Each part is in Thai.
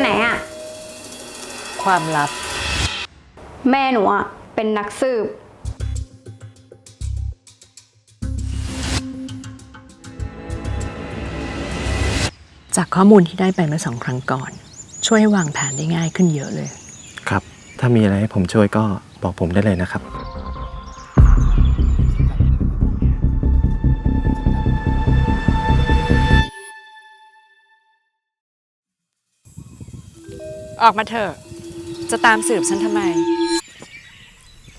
ไหนอะความลับ แม่หนูอะเป็นนักสืบ จากข้อมูลที่ได้ไปเมื่อสองครั้งก่อน ช่วยให้วางแผนได้ง่ายขึ้นเยอะเลย ครับ ถ้ามีอะไรให้ผมช่วยก็บอกผมได้เลยนะครับ ออกมาเถอะ จะตามสืบฉันทำไม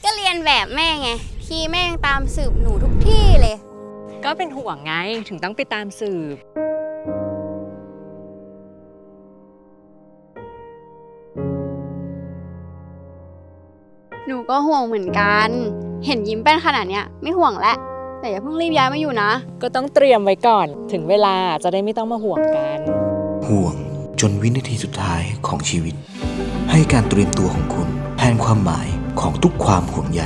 ก็เรียนแบบแม่ไง ที่แม่ยังตามสืบหนูทุกที่เลย ก็เป็นห่วงไงถึงต้องไปตามสืบ หนูก็ห่วงเหมือนกัน เห็นยิ้มเป็นขนาดเนี้ยไม่ห่วงแล้วแต่อย่าเพิ่งรีบย้ายมาอยู่นะ ก็ต้องเตรียมไว้ก่อน ถึงเวลาจะได้ไม่ต้องมาห่วงกัน ห่วง จนวินาทีสุดท้ายของชีวิต ให้การเตรียมตัวของคุณแทนความหมายของทุกความห่วงใย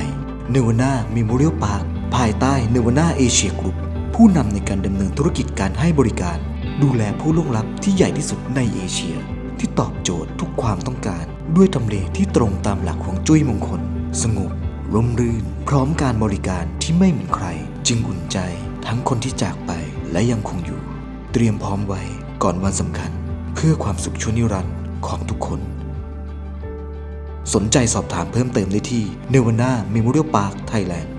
เนวนามีโมเรียลพาร์คภายใต้เนวนาเอเชียกรุ๊ปผู้นำในการดำเนินธุรกิจการให้บริการ ดูแลผู้ล่วงลับที่ใหญ่ที่สุดในเอเชีย ที่ตอบโจทย์ทุกความต้องการ ด้วยทำเลที่ตรงตามหลักของจุ้ยมงคล สงบร่มรื่น พร้อมการบริการที่ไม่เหมือนใคร จึงอุ่นใจทั้งคนที่จากไปและยังคงอยู่ เตรียมพร้อมไว้ก่อนวันสำคัญ เพื่อความสุขชั่วนิรันดร์ของทุกคน สนใจสอบถามเพิ่มเติมได้ที่เนวาน่าเมโมเรียลพาร์คไทยแลนด์